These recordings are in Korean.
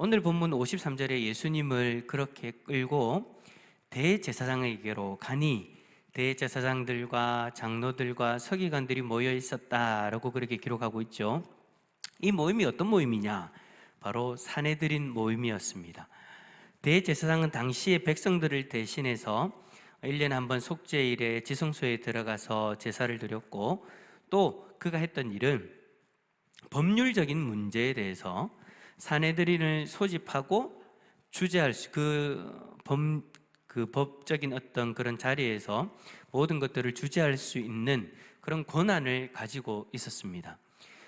오늘 본문 53절에 예수님을 그렇게 끌고 대제사장에게로 가니 대제사장들과 장로들과 서기관들이 모여 있었다라고 그렇게 기록하고 있죠. 이 모임이 어떤 모임이냐? 바로 사내들인 모임이었습니다. 대제사장은 당시의 백성들을 대신해서 1년에 한 번 속죄일에 지성소에 들어가서 제사를 드렸고 또 그가 했던 일은 법률적인 문제에 대해서 사내들인을 소집하고 주재할 수, 그, 법, 그 법적인 어떤 그런 자리에서 모든 것들을 주재할 수 있는 그런 권한을 가지고 있었습니다.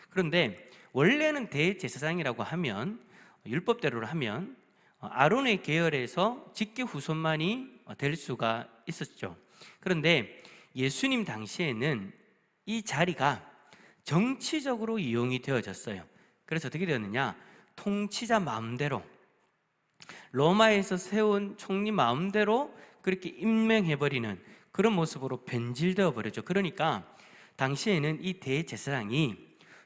그런데 원래는 대제사장이라고 하면 율법대로 하면 아론의 계열에서 직계 후손만이 될 수가 있었죠. 그런데 예수님 당시에는 이 자리가 정치적으로 이용이 되어졌어요. 그래서 어떻게 되었느냐? 통치자 마음대로 로마에서 세운 총리 마음대로 그렇게 임명해버리는 그런 모습으로 변질되어 버렸죠. 그러니까 당시에는 이 대제사장이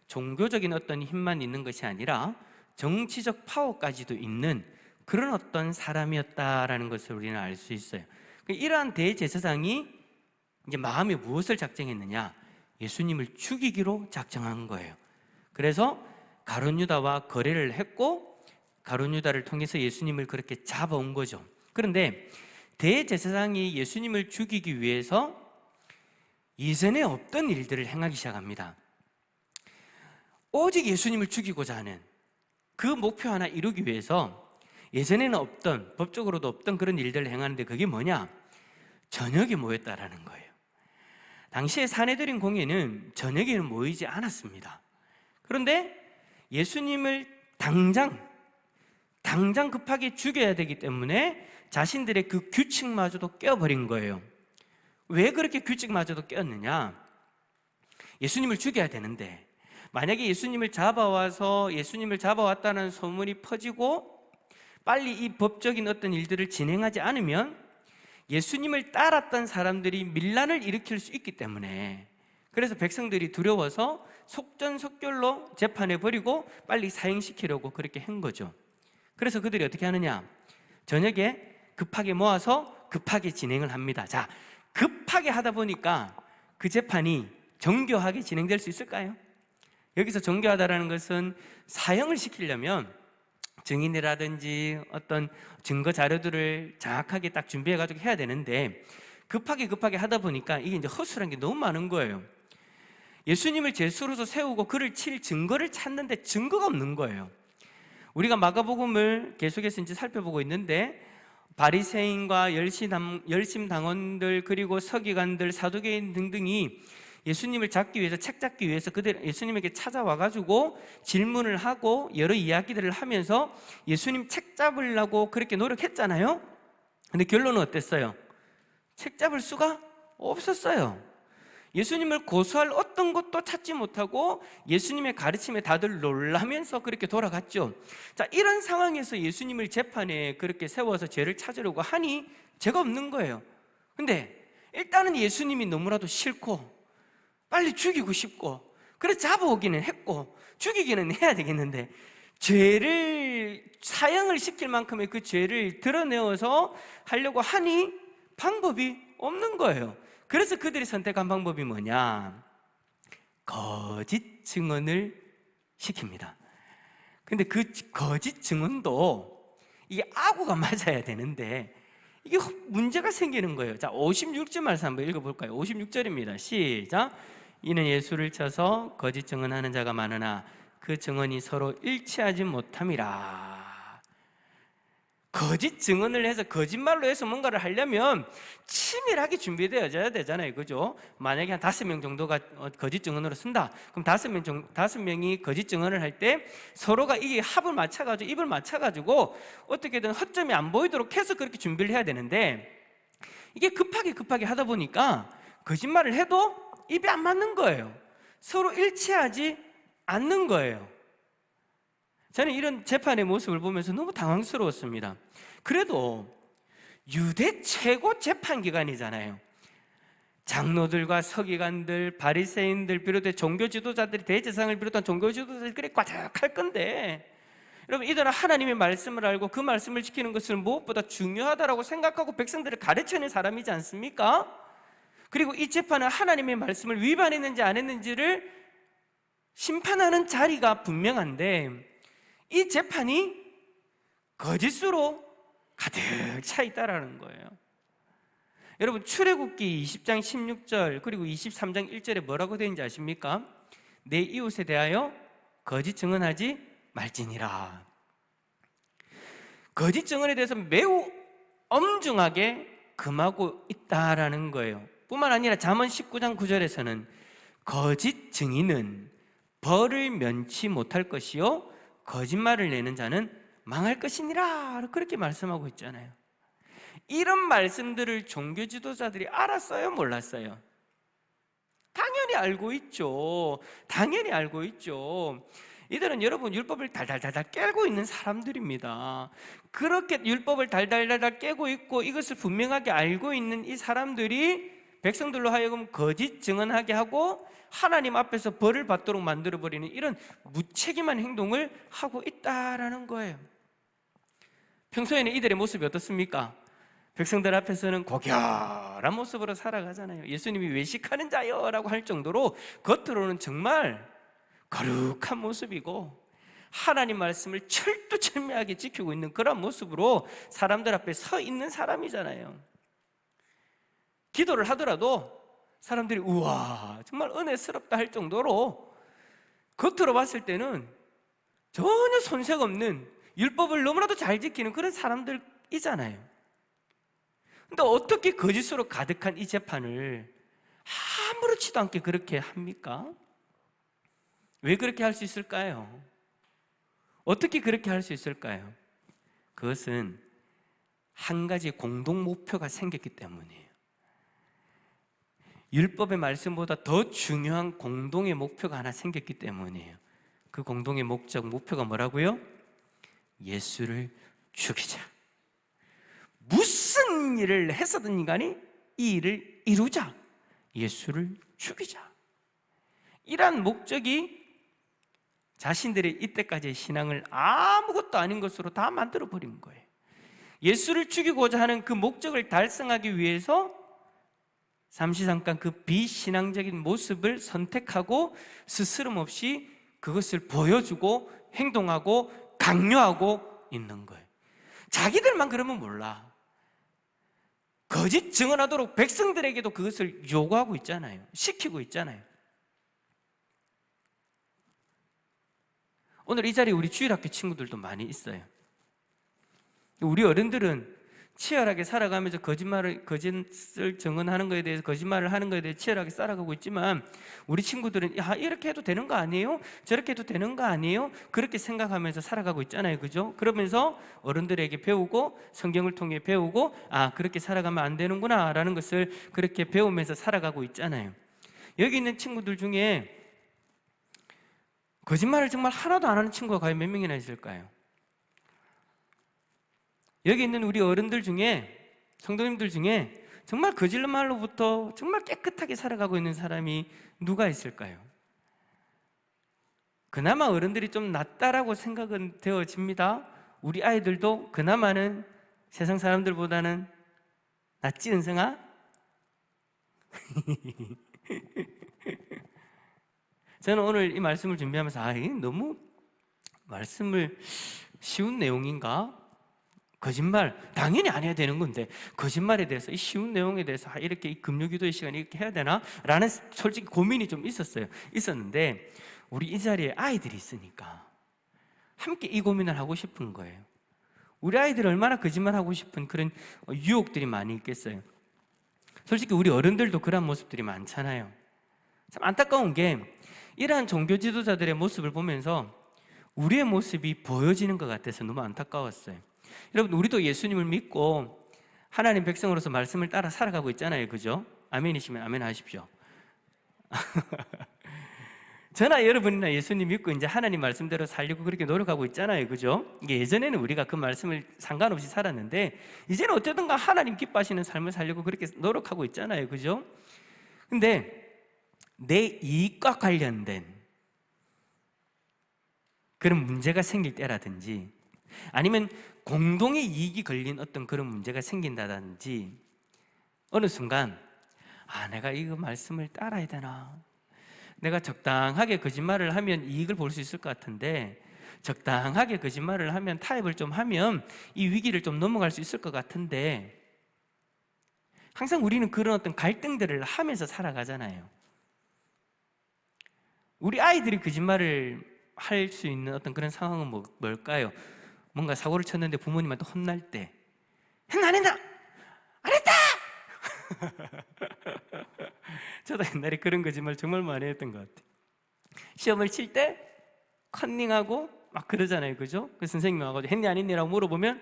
종교적인 어떤 힘만 있는 것이 아니라 정치적 파워까지도 있는 그런 어떤 사람이었다라는 것을 우리는 알 수 있어요. 그러니까 이러한 대제사장이 이제 마음에 무엇을 작정했느냐? 예수님을 죽이기로 작정한 거예요. 그래서 가론 유다와 거래를 했고 가론 유다를 통해서 예수님을 그렇게 잡아온 거죠. 그런데 대제사장이 예수님을 죽이기 위해서 이전에 없던 일들을 행하기 시작합니다. 오직 예수님을 죽이고자 하는 그 목표 하나 이루기 위해서 예전에는 없던 법적으로도 없던 그런 일들을 행하는데 그게 뭐냐? 저녁에 모였다라는 거예요. 당시에 사내들인 공예는 저녁에는 모이지 않았습니다. 그런데 예수님을 당장 당장 급하게 죽여야 되기 때문에 자신들의 그 규칙마저도 깨어버린 거예요. 왜 그렇게 규칙마저도 깨었느냐? 예수님을 죽여야 되는데 만약에 예수님을 잡아와서 예수님을 잡아왔다는 소문이 퍼지고 빨리 이 법적인 어떤 일들을 진행하지 않으면 예수님을 따랐던 사람들이 밀란을 일으킬 수 있기 때문에 그래서 백성들이 두려워서 속전속결로 재판해 버리고 빨리 사형시키려고 그렇게 한 거죠. 그래서 그들이 어떻게 하느냐? 저녁에 급하게 모아서 급하게 진행을 합니다. 자, 급하게 하다 보니까 그 재판이 정교하게 진행될 수 있을까요? 여기서 정교하다라는 것은 사형을 시키려면 증인이라든지 어떤 증거 자료들을 정확하게 딱 준비해 가지고 해야 되는데 급하게 급하게 하다 보니까 이게 이제 허술한 게 너무 많은 거예요. 예수님을 제수로서 세우고 그를 칠 증거를 찾는데 증거가 없는 거예요. 우리가 마가복음을 계속해서 이제 살펴보고 있는데 바리새인과 열심 당원들 그리고 서기관들 사두개인 등등이 예수님을 잡기 위해서 책 잡기 위해서 그들 예수님에게 찾아와 가지고 질문을 하고 여러 이야기들을 하면서 예수님 책 잡으려고 그렇게 노력했잖아요. 근데 결론은 어땠어요? 책 잡을 수가 없었어요. 예수님을 고소할 어떤 것도 찾지 못하고 예수님의 가르침에 다들 놀라면서 그렇게 돌아갔죠. 자, 이런 상황에서 예수님을 재판에 그렇게 세워서 죄를 찾으려고 하니 죄가 없는 거예요. 근데 일단은 예수님이 너무나도 싫고 빨리 죽이고 싶고 그래서 잡아오기는 했고 죽이기는 해야 되겠는데 죄를 사형을 시킬 만큼의 그 죄를 드러내어서 하려고 하니 방법이 없는 거예요. 그래서 그들이 선택한 방법이 뭐냐? 거짓 증언을 시킵니다. 근데 그 거짓 증언도 이게 아구가 맞아야 되는데 이게 문제가 생기는 거예요. 자, 56절 말씀 한번 읽어볼까요? 56절입니다. 시작. 이는 예수를 쳐서 거짓 증언하는 자가 많으나 그 증언이 서로 일치하지 못함이라. 거짓 증언을 해서 거짓말로 해서 뭔가를 하려면 치밀하게 준비되어져야 되잖아요. 그죠? 만약에 한 다섯 명 정도가 어, 거짓 증언으로 쓴다. 그럼 다섯 명 정, 다섯 명이 거짓 증언을 할 때 서로가 이게 합을 맞춰가지고 입을 맞춰가지고 어떻게든 허점이 안 보이도록 해서 그렇게 준비를 해야 되는데 이게 급하게 급하게 하다 보니까 거짓말을 해도 입이 안 맞는 거예요. 서로 일치하지 않는 거예요. 저는 이런 재판의 모습을 보면서 너무 당황스러웠습니다. 그래도 유대 최고 재판 기관이잖아요. 장로들과 서기관들, 바리새인들 비롯해 종교 지도자들이 대제상을 비롯한 종교 지도자들이 꽈작할 건데 여러분 이들은 하나님의 말씀을 알고 그 말씀을 지키는 것을 무엇보다 중요하다라고 생각하고 백성들을 가르치는 사람이지 않습니까? 그리고 이 재판은 하나님의 말씀을 위반했는지 안 했는지를 심판하는 자리가 분명한데 이 재판이 거짓으로 가득 차 있다라는 거예요. 여러분 출애굽기 20장 16절 그리고 23장 1절에 뭐라고 되어 있는지 아십니까? 내 이웃에 대하여 거짓 증언하지 말지니라. 거짓 증언에 대해서 매우 엄중하게 금하고 있다라는 거예요. 뿐만 아니라 잠언 19장 9절에서는 거짓 증인은 벌을 면치 못할 것이요 거짓말을 내는 자는 망할 것이니라 그렇게 말씀하고 있잖아요. 이런 말씀들을 종교 지도자들이 알았어요, 몰랐어요? 당연히 알고 있죠. 당연히 알고 있죠. 이들은 여러분 율법을 달달달달 깨고 있는 사람들입니다. 그렇게 율법을 달달달달 깨고 있고 이것을 분명하게 알고 있는 이 사람들이 백성들로 하여금 거짓 증언하게 하고 하나님 앞에서 벌을 받도록 만들어 버리는 이런 무책임한 행동을 하고 있다라는 거예요. 평소에는 이들의 모습이 어떻습니까? 백성들 앞에서는 고결한 모습으로 살아가잖아요. 예수님이 외식하는 자요라고 할 정도로 겉으로는 정말 거룩한 모습이고 하나님 말씀을 철두철미하게 지키고 있는 그런 모습으로 사람들 앞에 서 있는 사람이잖아요. 기도를 하더라도 사람들이 우와 정말 은혜스럽다 할 정도로 겉으로 봤을 때는 전혀 손색 없는 율법을 너무나도 잘 지키는 그런 사람들이잖아요. 근데 어떻게 거짓으로 가득한 이 재판을 아무렇지도 않게 그렇게 합니까? 왜 그렇게 할 수 있을까요? 어떻게 그렇게 할 수 있을까요? 그것은 한 가지 공동 목표가 생겼기 때문이에요. 율법의 말씀보다 더 중요한 공동의 목표가 하나 생겼기 때문이에요. 그 공동의 목적, 목표가 뭐라고요? 예수를 죽이자. 무슨 일을 했었든 인간이 이 일을 이루자. 예수를 죽이자. 이러한 목적이 자신들의 이때까지의 신앙을 아무것도 아닌 것으로 다 만들어 버린 거예요. 예수를 죽이고자 하는 그 목적을 달성하기 위해서 잠시 잠깐 그 비신앙적인 모습을 선택하고 스스럼 없이 그것을 보여주고 행동하고 강요하고 있는 거예요. 자기들만 그러면 몰라. 거짓 증언하도록 백성들에게도 그것을 요구하고 있잖아요. 시키고 있잖아요. 오늘 이 자리에 우리 주일학교 친구들도 많이 있어요. 우리 어른들은 치열하게 살아가면서 거짓말을 거짓을 증언하는 것에 대해서 거짓말을 하는 것에 대해 치열하게 살아가고 있지만 우리 친구들은 야 이렇게 해도 되는 거 아니에요? 저렇게 해도 되는 거 아니에요? 그렇게 생각하면서 살아가고 있잖아요, 그죠? 그러면서 어른들에게 배우고 성경을 통해 배우고 아 그렇게 살아가면 안 되는구나라는 것을 그렇게 배우면서 살아가고 있잖아요. 여기 있는 친구들 중에 거짓말을 정말 하나도 안 하는 친구가 과연 몇 명이나 있을까요? 여기 있는 우리 어른들 중에 성도님들 중에 정말 거짓말로부터 정말 깨끗하게 살아가고 있는 사람이 누가 있을까요? 그나마 어른들이 좀 낫다라고 생각은 되어집니다. 우리 아이들도 그나마는 세상 사람들보다는 낫지 은성아? 저는 오늘 이 말씀을 준비하면서 아, 이 너무 말씀을 쉬운 내용인가? 거짓말 당연히 안 해야 되는 건데 거짓말에 대해서 이 쉬운 내용에 대해서 아, 이렇게 이 금요기도의 시간에 이렇게 해야 되나? 라는 솔직히 고민이 좀 있었어요. 있었는데 우리 이 자리에 아이들이 있으니까 함께 이 고민을 하고 싶은 거예요. 우리 아이들 얼마나 거짓말 하고 싶은 그런 유혹들이 많이 있겠어요. 솔직히 우리 어른들도 그런 모습들이 많잖아요. 참 안타까운 게 이러한 종교 지도자들의 모습을 보면서 우리의 모습이 보여지는 것 같아서 너무 안타까웠어요. 여러분, 우리도 예수님을 믿고 하나님 백성으로서 말씀을 따라 살아가고 있잖아요. 그죠? 아멘이시면 아멘 하십시오. 저나 여러분이나 예수님 믿고 이제 하나님 말씀대로 살려고 그렇게 노력하고 있잖아요. 그죠? 이게 예전에는 우리가 그 말씀을 상관없이 살았는데 이제는 어쨌든가 하나님 기뻐하시는 삶을 살려고 그렇게 노력하고 있잖아요. 그죠? 근데 내 이익과 관련된 그런 문제가 생길 때라든지 아니면 공동의 이익이 걸린 어떤 그런 문제가 생긴다든지 어느 순간 아 내가 이거 말씀을 따라야 되나 내가 적당하게 거짓말을 하면 이익을 볼 수 있을 것 같은데 적당하게 거짓말을 하면 타협을 좀 하면 이 위기를 좀 넘어갈 수 있을 것 같은데 항상 우리는 그런 어떤 갈등들을 하면서 살아가잖아요. 우리 아이들이 거짓말을 할 수 있는 어떤 그런 상황은 뭐, 뭘까요? 뭔가 사고를 쳤는데 부모님한테 혼날 때 했나 안 했나? 안 했다! 저도 옛날에 그런 거짓말 정말 많이 했던 것 같아요. 시험을 칠 때 컨닝하고 막 그러잖아요. 그죠? 그 선생님이 와가지고 했니 안 했니라고 물어보면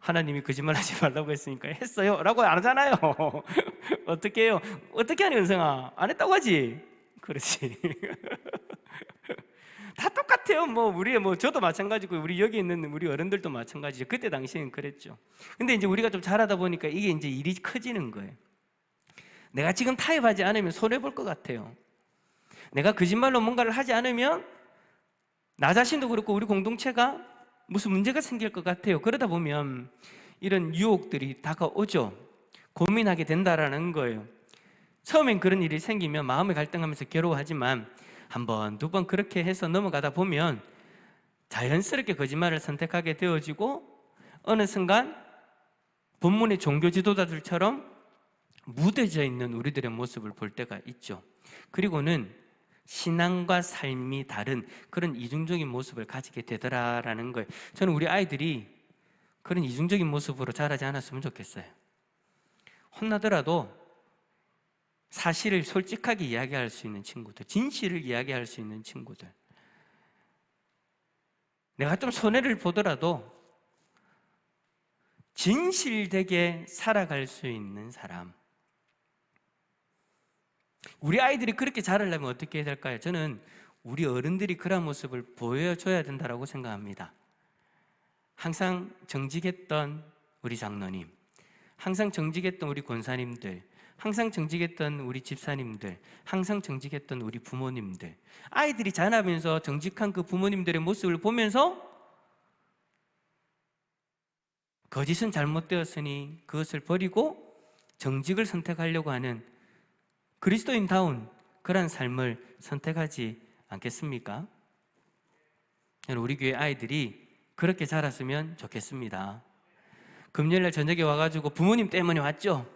하나님이 거짓말 하지 말라고 했으니까 했어요. 라고 안 하잖아요. 어떻게 해요? 어떻게 하니, 은성아? 안 했다고 하지? 그렇지. 다 똑같아요. 뭐, 우리, 뭐, 저도 마찬가지고, 우리 여기 있는 우리 어른들도 마찬가지죠. 그때 당시에는 그랬죠. 근데 이제 우리가 좀 자라다 보니까 이게 이제 일이 커지는 거예요. 내가 지금 타협하지 않으면 손해 볼 것 같아요. 내가 거짓말로 뭔가를 하지 않으면 나 자신도 그렇고 우리 공동체가 무슨 문제가 생길 것 같아요. 그러다 보면 이런 유혹들이 다가오죠. 고민하게 된다라는 거예요. 처음엔 그런 일이 생기면 마음이 갈등하면서 괴로워하지만 한 번, 두 번 그렇게 해서 넘어가다 보면 자연스럽게 거짓말을 선택하게 되어지고 어느 순간 본문의 종교 지도자들처럼 무뎌져 있는 우리들의 모습을 볼 때가 있죠. 그리고는 신앙과 삶이 다른 그런 이중적인 모습을 가지게 되더라라는 거예요. 저는 우리 아이들이 그런 이중적인 모습으로 자라지 않았으면 좋겠어요. 혼나더라도 사실을 솔직하게 이야기할 수 있는 친구들, 진실을 이야기할 수 있는 친구들. 내가 좀 손해를 보더라도 진실되게 살아갈 수 있는 사람. 우리 아이들이 그렇게 자라려면 어떻게 해야 될까요? 저는 우리 어른들이 그런 모습을 보여줘야 된다고 생각합니다. 항상 정직했던 우리 장로님, 항상 정직했던 우리 권사님들, 항상 정직했던 우리 집사님들, 항상 정직했던 우리 부모님들, 아이들이 자라면서 정직한 그 부모님들의 모습을 보면서 거짓은 잘못되었으니 그것을 버리고 정직을 선택하려고 하는 그리스도인다운 그러한 삶을 선택하지 않겠습니까? 우리 교회 아이들이 그렇게 자랐으면 좋겠습니다. 금요일날 저녁에 와가지고 부모님 때문에 왔죠?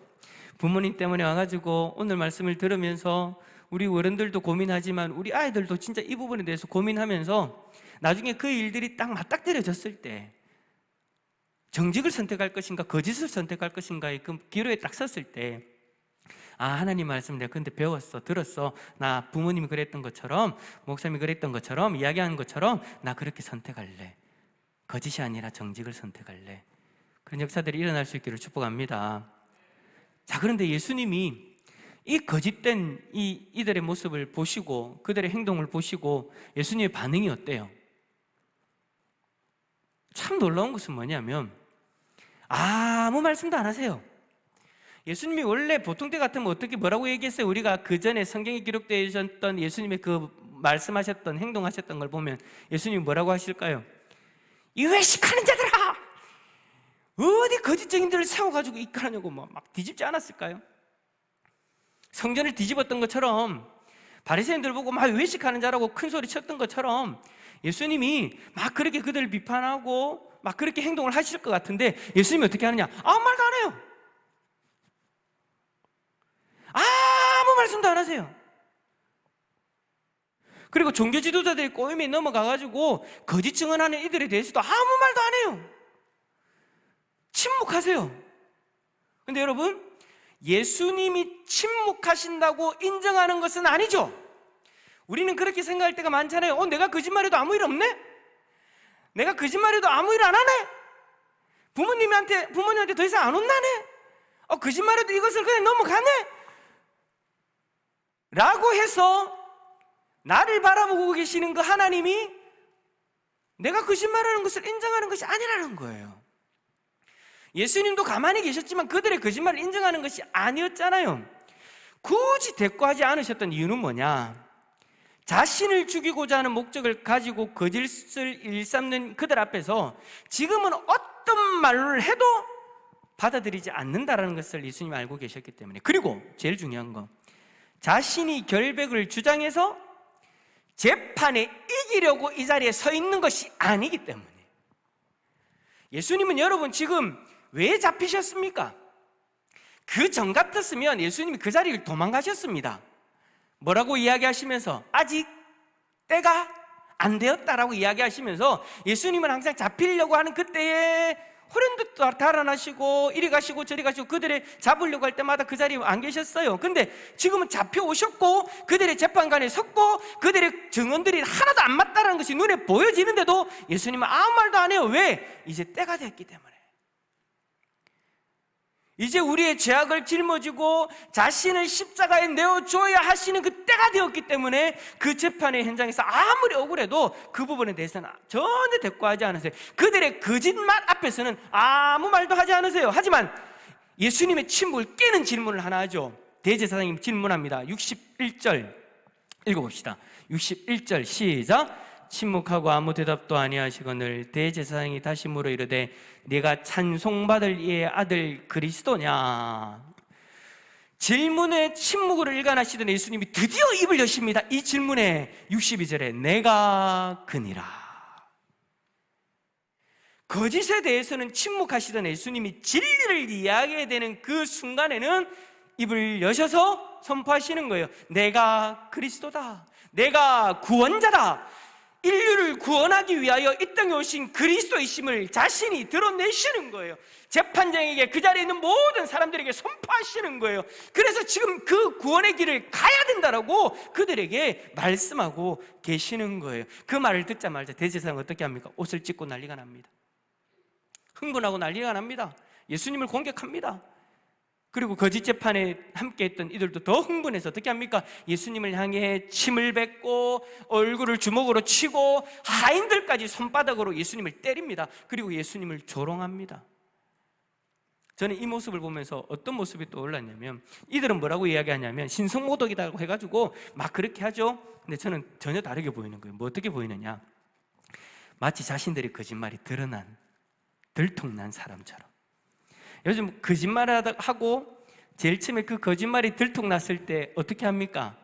부모님 때문에 와가지고 오늘 말씀을 들으면서 우리 어른들도 고민하지만 우리 아이들도 진짜 이 부분에 대해서 고민하면서 나중에 그 일들이 딱 맞닥뜨려졌을 때 정직을 선택할 것인가 거짓을 선택할 것인가의 그 기로에 딱 섰을 때 아, 하나님 말씀 내가 근데 배웠어, 들었어. 나 부모님이 그랬던 것처럼, 목사님이 그랬던 것처럼, 이야기하는 것처럼, 나 그렇게 선택할래. 거짓이 아니라 정직을 선택할래. 그런 역사들이 일어날 수 있기를 축복합니다. 자, 그런데 예수님이 이 거짓된 이, 이들의 모습을 보시고, 그들의 행동을 보시고, 예수님의 반응이 어때요? 참 놀라운 것은 뭐냐면, 아무 말씀도 안 하세요. 예수님이 원래 보통 때 같으면 어떻게 뭐라고 얘기했어요? 우리가 그 전에 성경에 기록되어 있었던 예수님의 그 말씀하셨던 행동하셨던 걸 보면 예수님이 뭐라고 하실까요? 이 외식하는 자들아! 어디 거짓 증인들을 세워가지고 이끌하냐고 뭐막 뒤집지 않았을까요? 성전을 뒤집었던 것처럼 바리새인들 보고 막 외식하는 자라고 큰 소리 쳤던 것처럼 예수님이 막 그렇게 그들을 비판하고 막 그렇게 행동을 하실 것 같은데 예수님이 어떻게 하느냐? 아무 말도 안 해요. 아무 말씀도 안 하세요. 그리고 종교 지도자들이 꼬임에 넘어가가지고 거짓 증언하는 이들에 대해서도 아무 말도 안 해요. 침묵하세요. 근데 여러분, 예수님이 침묵하신다고 인정하는 것은 아니죠. 우리는 그렇게 생각할 때가 많잖아요. 어, 내가 거짓말해도 아무 일 없네? 내가 거짓말해도 아무 일 안 하네? 부모님한테, 부모님한테 더 이상 안 혼나네? 어, 거짓말해도 이것을 그냥 넘어가네? 라고 해서 나를 바라보고 계시는 그 하나님이 내가 거짓말하는 것을 인정하는 것이 아니라는 거예요. 예수님도 가만히 계셨지만 그들의 거짓말을 인정하는 것이 아니었잖아요. 굳이 대꾸하지 않으셨던 이유는 뭐냐? 자신을 죽이고자 하는 목적을 가지고 거짓을 일삼는 그들 앞에서 지금은 어떤 말을 해도 받아들이지 않는다라는 것을 예수님이 알고 계셨기 때문에 그리고 제일 중요한 거 자신이 결백을 주장해서 재판에 이기려고 이 자리에 서 있는 것이 아니기 때문에 예수님은 여러분 지금 왜 잡히셨습니까? 그 전 같았으면 예수님이 그 자리를 도망가셨습니다. 뭐라고 이야기하시면서 아직 때가 안 되었다라고 이야기하시면서 예수님은 항상 잡히려고 하는 그때에 호련도 달아나시고 이리 가시고 저리 가시고 그들의 잡으려고 할 때마다 그 자리에 안 계셨어요. 근데 지금은 잡혀오셨고 그들의 재판관에 섰고 그들의 증언들이 하나도 안 맞다라는 것이 눈에 보여지는데도 예수님은 아무 말도 안 해요. 왜? 이제 때가 됐기 때문에. 이제 우리의 죄악을 짊어지고 자신을 십자가에 내어줘야 하시는 그 때가 되었기 때문에 그 재판의 현장에서 아무리 억울해도 그 부분에 대해서는 전혀 대꾸하지 않으세요. 그들의 거짓말 앞에서는 아무 말도 하지 않으세요. 하지만 예수님의 침묵을 깨는 질문을 하나 하죠. 대제사장님 질문합니다. 61절 읽어봅시다. 61절 시작. 침묵하고 아무 대답도 아니하시거늘 대제사장이 다시 물어 이르되 네가 찬송받을 이의 아들 그리스도냐? 질문에 침묵을 일관하시던 예수님이 드디어 입을 여십니다. 이 질문에 62절에 내가 그니라. 거짓에 대해서는 침묵하시던 예수님이 진리를 이야기해야 되는 그 순간에는 입을 여셔서 선포하시는 거예요 내가 그리스도다. 내가 구원자다 인류를 구원하기 위하여 이 땅에 오신 그리스도이심을 자신이 드러내시는 거예요. 재판장에게 그 자리에 있는 모든 사람들에게 선포하시는 거예요. 그래서 지금 그 구원의 길을 가야 된다라고 그들에게 말씀하고 계시는 거예요. 그 말을 듣자마자 대제사장은 어떻게 합니까? 옷을 찢고 난리가 납니다. 흥분하고 난리가 납니다. 예수님을 공격합니다. 그리고 거짓 재판에 함께 했던 이들도 더 흥분해서 어떻게 합니까? 예수님을 향해 침을 뱉고 얼굴을 주먹으로 치고 하인들까지 손바닥으로 예수님을 때립니다. 그리고 예수님을 조롱합니다. 저는 이 모습을 보면서 어떤 모습이 떠올랐냐면 이들은 뭐라고 이야기하냐면 신성모독이라고 해가지고 막 그렇게 하죠. 근데 저는 전혀 다르게 보이는 거예요. 뭐 어떻게 보이느냐? 마치 자신들의 거짓말이 드러난 들통난 사람처럼. 요즘 거짓말하고 제일 처음에 그 거짓말이 들통났을 때 어떻게 합니까?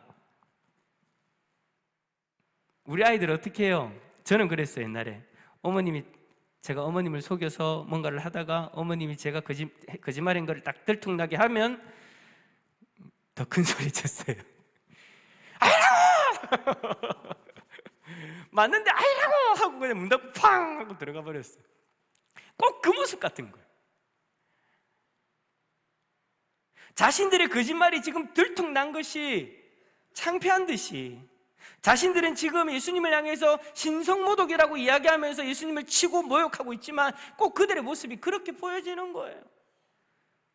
우리 아이들 어떻게 해요? 저는 그랬어요 옛날에 어머님이 제가 어머님을 속여서 뭔가를 하다가 어머님이 제가 거짓, 거짓말인 걸 딱 들통나게 하면 더 큰 소리 쳤어요! 맞는데 아이라고! 하고 그냥 문 닫고 팡! 하고 들어가 버렸어요 꼭 그 모습 같은 거예요 자신들의 거짓말이 지금 들통난 것이 창피한 듯이 자신들은 지금 예수님을 향해서 신성모독이라고 이야기하면서 예수님을 치고 모욕하고 있지만 꼭 그들의 모습이 그렇게 보여지는 거예요.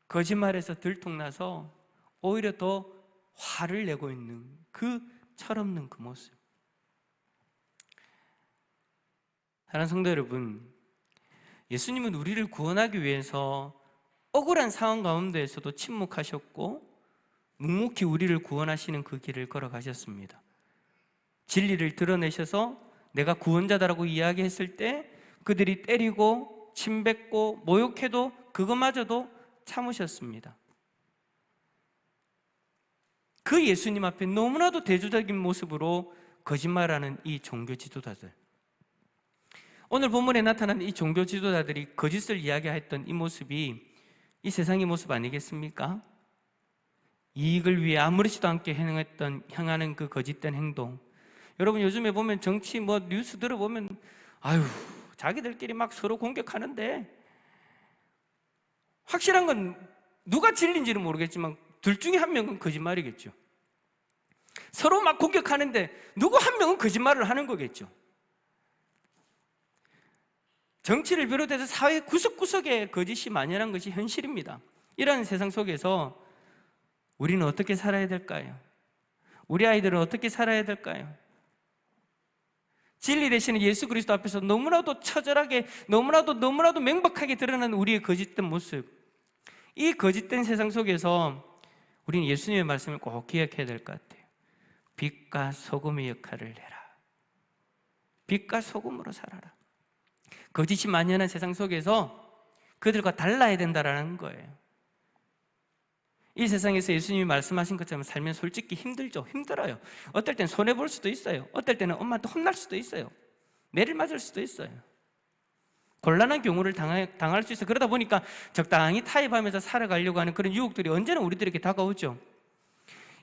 거짓말에서 들통나서 오히려 더 화를 내고 있는 그 철없는 그 모습. 사랑하는 성도 여러분, 예수님은 우리를 구원하기 위해서 억울한 상황 가운데에서도 침묵하셨고 묵묵히 우리를 구원하시는 그 길을 걸어가셨습니다. 진리를 드러내셔서 내가 구원자다라고 이야기했을 때 그들이 때리고 침뱉고 모욕해도 그것마저도 참으셨습니다. 그 예수님 앞에 너무나도 대조적인 모습으로 거짓말하는 이 종교 지도자들. 오늘 본문에 나타난 이 종교 지도자들이 거짓을 이야기했던 이 모습이 이 세상의 모습 아니겠습니까? 이익을 위해 아무렇지도 않게 행했던 향하는 그 거짓된 행동. 여러분 요즘에 보면 정치 뭐 뉴스 들어보면 아유 자기들끼리 막 서로 공격하는데 확실한 건 누가 진리인지는 모르겠지만 둘 중에 한 명은 거짓말이겠죠. 서로 막 공격하는데 누구 한 명은 거짓말을 하는 거겠죠. 정치를 비롯해서 사회 구석구석에 거짓이 만연한 것이 현실입니다. 이런 세상 속에서 우리는 어떻게 살아야 될까요? 우리 아이들은 어떻게 살아야 될까요? 진리 되시는 예수 그리스도 앞에서 너무나도 처절하게, 너무나도 너무나도 명백하게 드러나는 우리의 거짓된 모습. 이 거짓된 세상 속에서 우리는 예수님의 말씀을 꼭 기억해야 될 것 같아요. 빛과 소금의 역할을 해라. 빛과 소금으로 살아라. 거짓이 만연한 세상 속에서 그들과 달라야 된다라는 거예요. 이 세상에서 예수님이 말씀하신 것처럼 살면 솔직히 힘들죠. 힘들어요. 어떨 땐 손해 볼 수도 있어요. 어떨 때는 엄마한테 혼날 수도 있어요. 매를 맞을 수도 있어요. 곤란한 경우를 당할, 당할 수 있어. 그러다 보니까 적당히 타협하면서 살아가려고 하는 그런 유혹들이 언제나 우리들에게 다가오죠.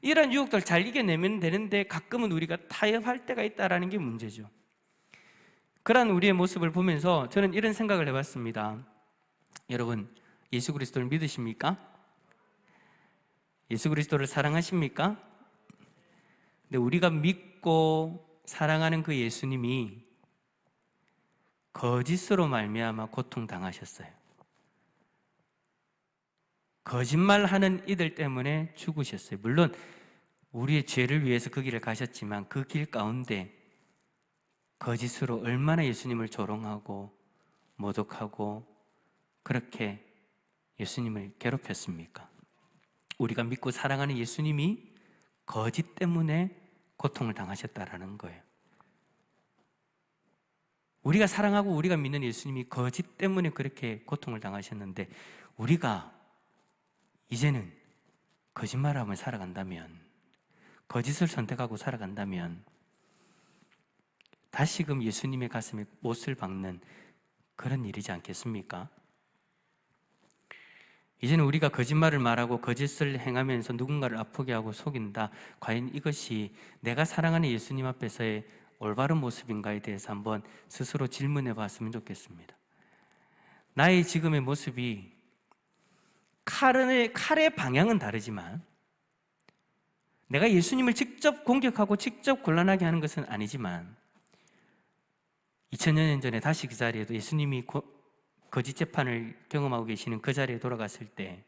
이런 유혹들 잘 이겨내면 되는데 가끔은 우리가 타협할 때가 있다라는 게 문제죠. 그러한 우리의 모습을 보면서 저는 이런 생각을 해봤습니다. 여러분, 예수 그리스도를 믿으십니까? 예수 그리스도를 사랑하십니까? 근데 우리가 믿고 사랑하는 그 예수님이 거짓으로 말미암아 고통 당하셨어요. 거짓말하는 이들 때문에 죽으셨어요. 물론 우리의 죄를 위해서 그 길을 가셨지만 그 길 가운데 거짓으로 얼마나 예수님을 조롱하고 모독하고 그렇게 예수님을 괴롭혔습니까? 우리가 믿고 사랑하는 예수님이 거짓 때문에 고통을 당하셨다라는 거예요. 우리가 사랑하고 우리가 믿는 예수님이 거짓 때문에 그렇게 고통을 당하셨는데 우리가 이제는 거짓말하며 살아간다면 거짓을 선택하고 살아간다면 다시금 예수님의 가슴에 못을 박는 그런 일이지 않겠습니까? 이제는 우리가 거짓말을 말하고 거짓을 행하면서 누군가를 아프게 하고 속인다. 과연 이것이 내가 사랑하는 예수님 앞에서의 올바른 모습인가에 대해서 한번 스스로 질문해 봤으면 좋겠습니다. 나의 지금의 모습이 칼의, 칼의 방향은 다르지만 내가 예수님을 직접 공격하고 직접 곤란하게 하는 것은 아니지만 2000여 년 전에 다시 그 자리에도 예수님이 고, 거짓 재판을 경험하고 계시는 그 자리에 돌아갔을 때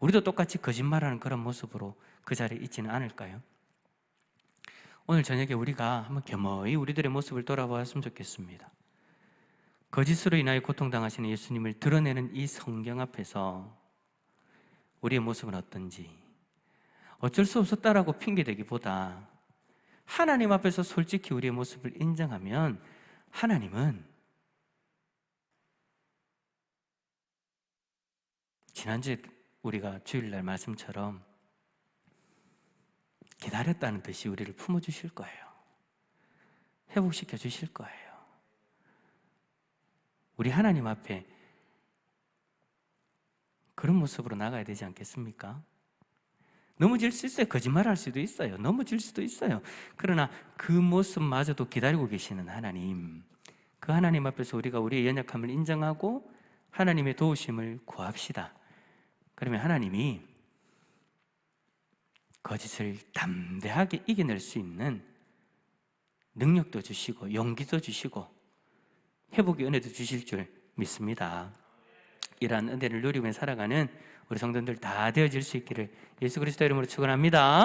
우리도 똑같이 거짓말하는 그런 모습으로 그 자리에 있지는 않을까요? 오늘 저녁에 우리가 한번 겸허히 우리들의 모습을 돌아보았으면 좋겠습니다. 거짓으로 인하여 고통당하시는 예수님을 드러내는 이 성경 앞에서 우리의 모습은 어떤지 어쩔 수 없었다라고 핑계대기보다 하나님 앞에서 솔직히 우리의 모습을 인정하면 하나님은 지난주에 우리가 주일날 말씀처럼 기다렸다는 듯이 우리를 품어주실 거예요. 회복시켜 주실 거예요. 우리 하나님 앞에 그런 모습으로 나가야 되지 않겠습니까? 넘어질 수 있어요. 거짓말할 수도 있어요. 넘어질 수도 있어요. 그러나 그 모습마저도 기다리고 계시는 하나님, 그 하나님 앞에서 우리가 우리의 연약함을 인정하고 하나님의 도우심을 구합시다. 그러면 하나님이 거짓을 담대하게 이겨낼 수 있는 능력도 주시고 용기도 주시고 회복의 은혜도 주실 줄 믿습니다. 이러한 은혜를 누리며 살아가는 우리 성도들 다 되어질 수 있기를 예수 그리스도 이름으로 축원합니다.